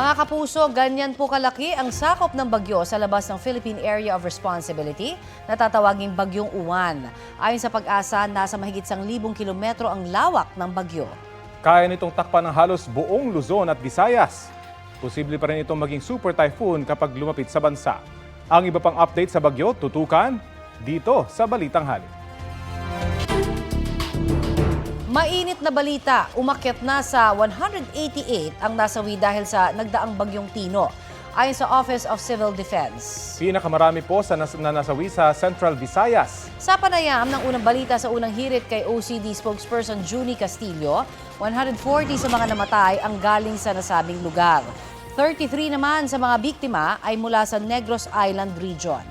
Mga kapuso, ganyan po kalaki ang sakop ng bagyo sa labas ng Philippine Area of Responsibility na tatawaging Bagyong Uwan. Ayon sa pag-asa, nasa mahigit sang libong kilometro ang lawak ng bagyo. Kaya nitong takpan ng halos buong Luzon at Visayas. Posible pa rin itong maging super typhoon kapag lumapit sa bansa. Ang iba pang update sa bagyo, tutukan dito sa Balitang Hali. Mainit na balita, umakyat na sa 188 ang nasawi dahil sa nagdaang bagyong Tino. Ayon sa Office of Civil Defense. Pinakamarami po sa nas- na nasawi sa Central Visayas. Sa panayam ng unang balita sa unang hirit kay OCD spokesperson Junie Castillo, 140 sa mga namatay ang galing sa nasabing lugar. 33 naman sa mga biktima ay mula sa Negros Island region.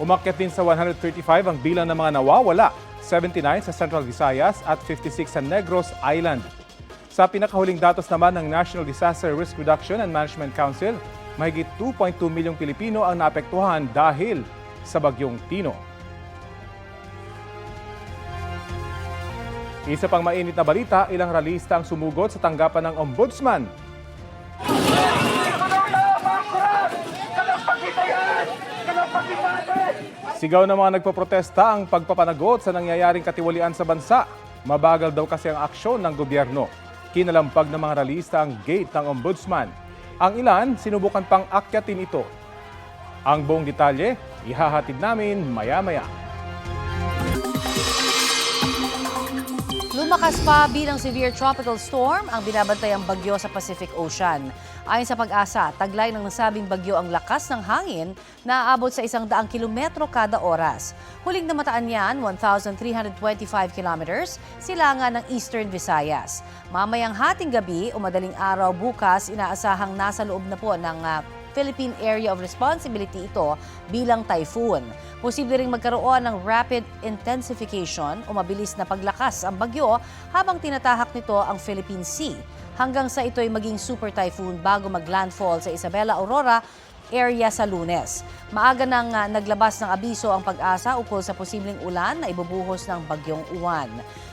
Umakyat din sa 135 ang bilang ng mga nawawala, 79 sa Central Visayas at 56 sa Negros Island. Sa pinakahuling datos naman ng National Disaster Risk Reduction and Management Council, mahigit 2.2 milyong Pilipino ang naapektuhan dahil sa bagyong Tino. Isa pang mainit na balita, ilang ralista ang sumugod sa tanggapan ng Ombudsman Sigaw ng mga nagpoprotesta ang pagpapanagot sa nangyayaring katiwalian sa bansa. Mabagal daw kasi ang aksyon ng gobyerno. Kinalampag ng mga ralista ang gate ng ombudsman. Ang ilan, sinubukan pang akyatin ito. Ang buong detalye, ihahatid namin maya-maya. Lumakas pa bilang severe tropical storm ang binabantayang bagyo sa Pacific Ocean. Ayon sa pag-asa, taglay ng nasabing bagyo ang lakas ng hangin na aabot sa isang daang kilometro kada oras. Huling namataan yan, 1,325 kilometers, silangan ng Eastern Visayas. Mamayang hating gabi o madaling araw bukas, inaasahang nasa loob na po ng ah, Philippine Area of Responsibility ito bilang typhoon. Posible ring magkaroon ng rapid intensification o mabilis na paglakas ang bagyo habang tinatahak nito ang Philippine Sea hanggang sa ito'y maging super typhoon bago maglandfall sa Isabela Aurora area sa lunes. Maaga nang ah, naglabas ng abiso ang pag-asa ukol sa posibleng ulan na ibubuhos ng bagyong uwan.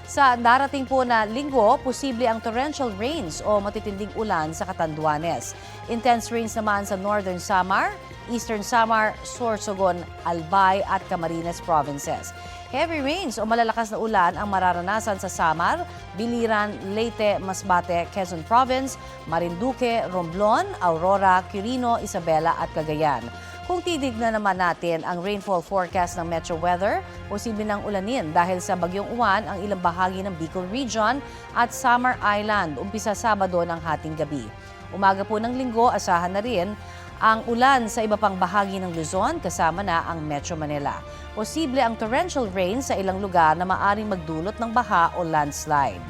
Sa darating po na linggo, posible ang torrential rains o matitinding ulan sa Catanduanes. Intense rains naman sa Northern Samar, Eastern Samar, Sorsogon, Albay at Camarines provinces. Heavy rains o malalakas na ulan ang mararanasan sa Samar, Biliran, Leyte, Masbate, Quezon Province, Marinduque, Romblon, Aurora, Quirino, Isabela at Cagayan. Kung titignan naman natin ang rainfall forecast ng Metro Weather, posible ng ulanin dahil sa bagyong uwan ang ilang bahagi ng Bicol Region at Samar Island umpisa Sabado ng hating gabi. Umaga po ng linggo, asahan na rin ang ulan sa iba pang bahagi ng Luzon kasama na ang Metro Manila. Posible ang torrential rain sa ilang lugar na maaring magdulot ng baha o landslide.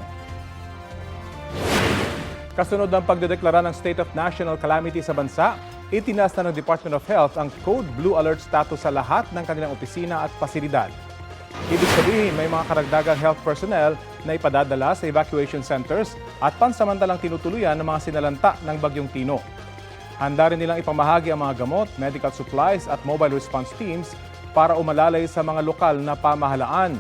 Kasunod ng pagdedeklara ng State of National Calamity sa bansa, itinaas na ng Department of Health ang Code Blue Alert status sa lahat ng kanilang opisina at pasilidad. Ibig sabihin, may mga karagdagang health personnel na ipadadala sa evacuation centers at pansamantalang tinutuluyan ng mga sinalanta ng Bagyong Tino. Handa rin nilang ipamahagi ang mga gamot, medical supplies at mobile response teams para umalalay sa mga lokal na pamahalaan.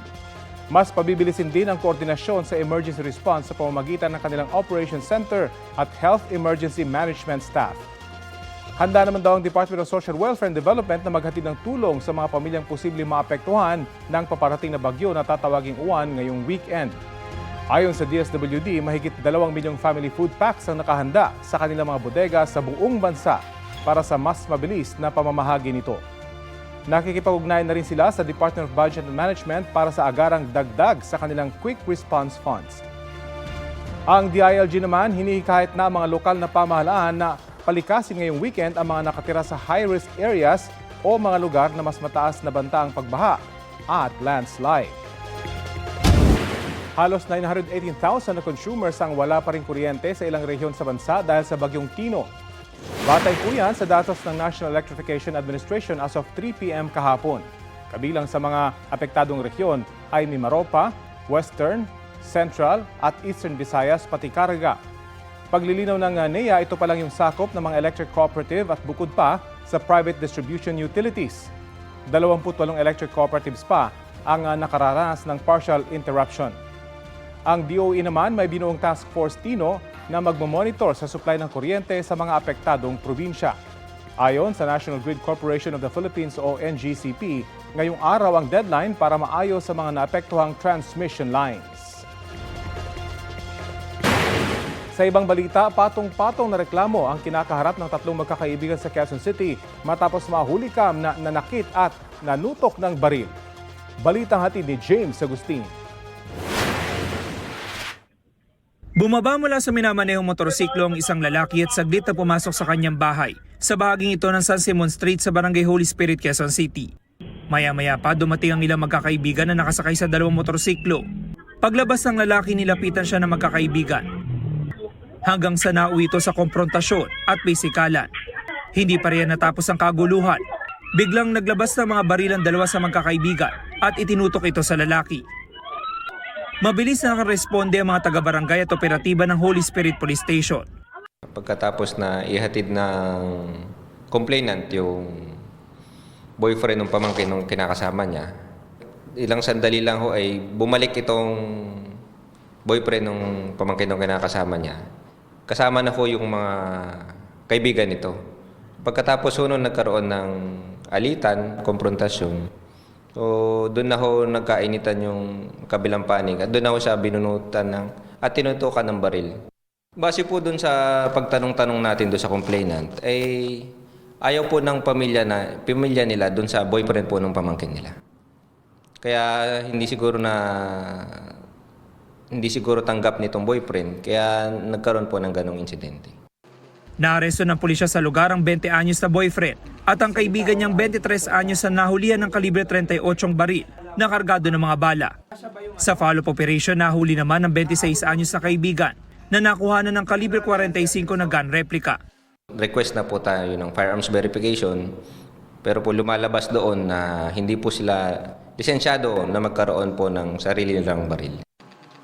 Mas pabibilisin din ang koordinasyon sa emergency response sa pamamagitan ng kanilang Operation Center at Health Emergency Management staff. Handa naman daw ang Department of Social Welfare and Development na maghatid ng tulong sa mga pamilyang posibleng maapektuhan ng paparating na bagyo na tatawaging uwan ngayong weekend. Ayon sa DSWD, mahigit 2 milyong family food packs ang nakahanda sa kanilang mga bodega sa buong bansa para sa mas mabilis na pamamahagi nito. Nakikipag-ugnayan na rin sila sa Department of Budget and Management para sa agarang dagdag sa kanilang Quick Response Funds. Ang DILG naman hinihikayat na mga lokal na pamahalaan na palikasin ngayong weekend ang mga nakatira sa high-risk areas o mga lugar na mas mataas na banta ang pagbaha at landslide. Halos 918,000 na consumers ang wala pa rin kuryente sa ilang rehiyon sa bansa dahil sa bagyong Tino. Batay po yan sa datos ng National Electrification Administration as of 3 p.m. kahapon. Kabilang sa mga apektadong rehiyon ay Mimaropa, Western, Central at Eastern Visayas pati Caraga. Paglilinaw ng uh, NEA, ito pa lang yung sakop ng mga electric cooperative at bukod pa sa private distribution utilities. 28 electric cooperatives pa ang uh, nakararanas ng partial interruption. Ang DOE naman may binuong task force Tino na magmamonitor sa supply ng kuryente sa mga apektadong probinsya. Ayon sa National Grid Corporation of the Philippines o NGCP, ngayong araw ang deadline para maayos sa mga naapektuhang transmission lines. Sa ibang balita, patong-patong na reklamo ang kinakaharap ng tatlong magkakaibigan sa Quezon City matapos mahuli kam na nanakit at nanutok ng baril. Balitang hatid ni James Agustin. Bumaba mula sa minamanehong motorsiklo ang isang lalaki at saglit na pumasok sa kanyang bahay sa bahaging ito ng San Simon Street sa Barangay Holy Spirit, Quezon City. Maya-maya pa dumating ang ilang magkakaibigan na nakasakay sa dalawang motorsiklo. Paglabas ng lalaki nilapitan siya ng magkakaibigan. Hanggang sa nauwi ito sa komprontasyon at bisikalan. Hindi pa riyan natapos ang kaguluhan. Biglang naglabas ng mga barilan dalawa sa magkakaibigan at itinutok ito sa lalaki. Mabilis na nakaresponde ang mga taga-barangay at operatiba ng Holy Spirit Police Station. Pagkatapos na ihatid ng complainant yung boyfriend ng pamangkin ng kinakasama niya, ilang sandali lang ho ay bumalik itong boyfriend ng pamangkin ng kinakasama niya. Kasama na ho yung mga kaibigan nito. Pagkatapos ho nun nagkaroon ng alitan, konfrontasyon, So, doon na ho nagkainitan yung kabilang panig at doon na ho siya binunutan ng, at tinutukan ng baril. Base po doon sa pagtanong-tanong natin doon sa complainant, ay ayaw po ng pamilya, na, pamilya nila doon sa boyfriend po ng pamangkin nila. Kaya hindi siguro na hindi siguro tanggap nitong boyfriend kaya nagkaroon po ng ganong insidente. Naaresto ng pulisya sa lugar ang 20 anyos na boyfriend at ang kaibigan niyang 23 anyos na nahulihan ng kalibre 38 baril na kargado ng mga bala. Sa follow-up operation, nahuli naman ang 26 anyos na kaibigan na nakuha na ng kalibre 45 na gun replica. request na po tayo ng firearms verification pero po lumalabas doon na hindi po sila lisensyado na magkaroon po ng sarili nilang baril.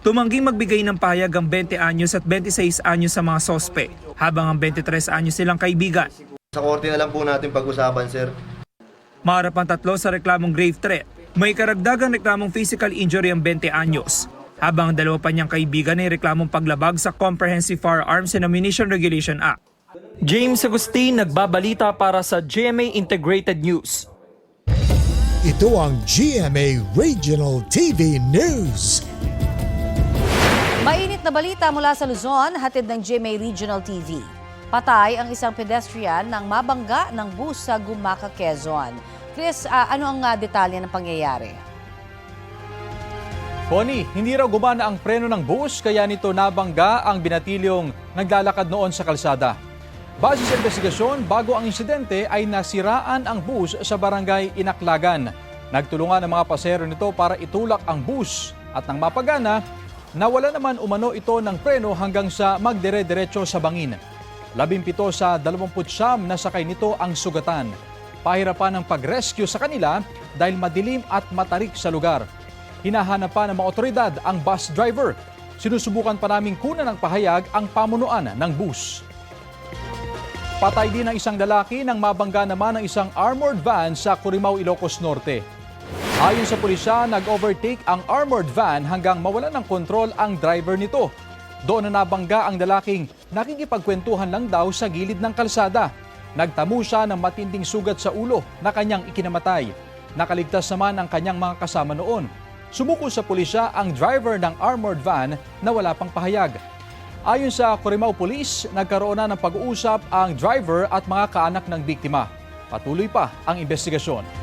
Tumangging magbigay ng pahayag ang 20 anyos at 26 anyos sa mga sospe, habang ang 23 anyos silang kaibigan. Sa korte na lang po natin pag-usapan, sir. Maharap ang tatlo sa reklamong grave threat. May karagdagang reklamong physical injury ang 20 anyos, habang ang dalawa pa niyang kaibigan ay reklamong paglabag sa Comprehensive Firearms and Ammunition Regulation Act. James Agustin nagbabalita para sa GMA Integrated News. Ito ang GMA Regional TV News. Mainit na balita mula sa Luzon, hatid ng GMA Regional TV. Patay ang isang pedestrian nang mabangga ng bus sa Gumaca, Quezon. Chris, ah, ano ang ah, detalye ng pangyayari? Connie, hindi raw gumana ang preno ng bus kaya nito nabangga ang binatilyong naglalakad noon sa kalsada. Base sa investigasyon, bago ang insidente ay nasiraan ang bus sa barangay Inaklagan. Nagtulungan ang mga pasero nito para itulak ang bus at nang mapagana, nawala naman umano ito ng preno hanggang sa magdire-diretso sa bangin. Labimpito sa 29 na sakay nito ang sugatan. Pahirapan ang pag-rescue sa kanila dahil madilim at matarik sa lugar. Hinahanap pa ng mga otoridad ang bus driver. Sinusubukan pa naming kunan ng pahayag ang pamunuan ng bus. Patay din ang isang lalaki nang mabangga naman ang isang armored van sa Curimao, Ilocos Norte. Ayon sa pulisya, nag-overtake ang armored van hanggang mawala ng kontrol ang driver nito. Doon na nabangga ang lalaking nakikipagkwentuhan lang daw sa gilid ng kalsada. Nagtamo siya ng matinding sugat sa ulo na kanyang ikinamatay. Nakaligtas naman ang kanyang mga kasama noon. Sumuko sa pulisya ang driver ng armored van na wala pang pahayag. Ayon sa Corimao Police, nagkaroon na ng pag-uusap ang driver at mga kaanak ng biktima. Patuloy pa ang investigasyon.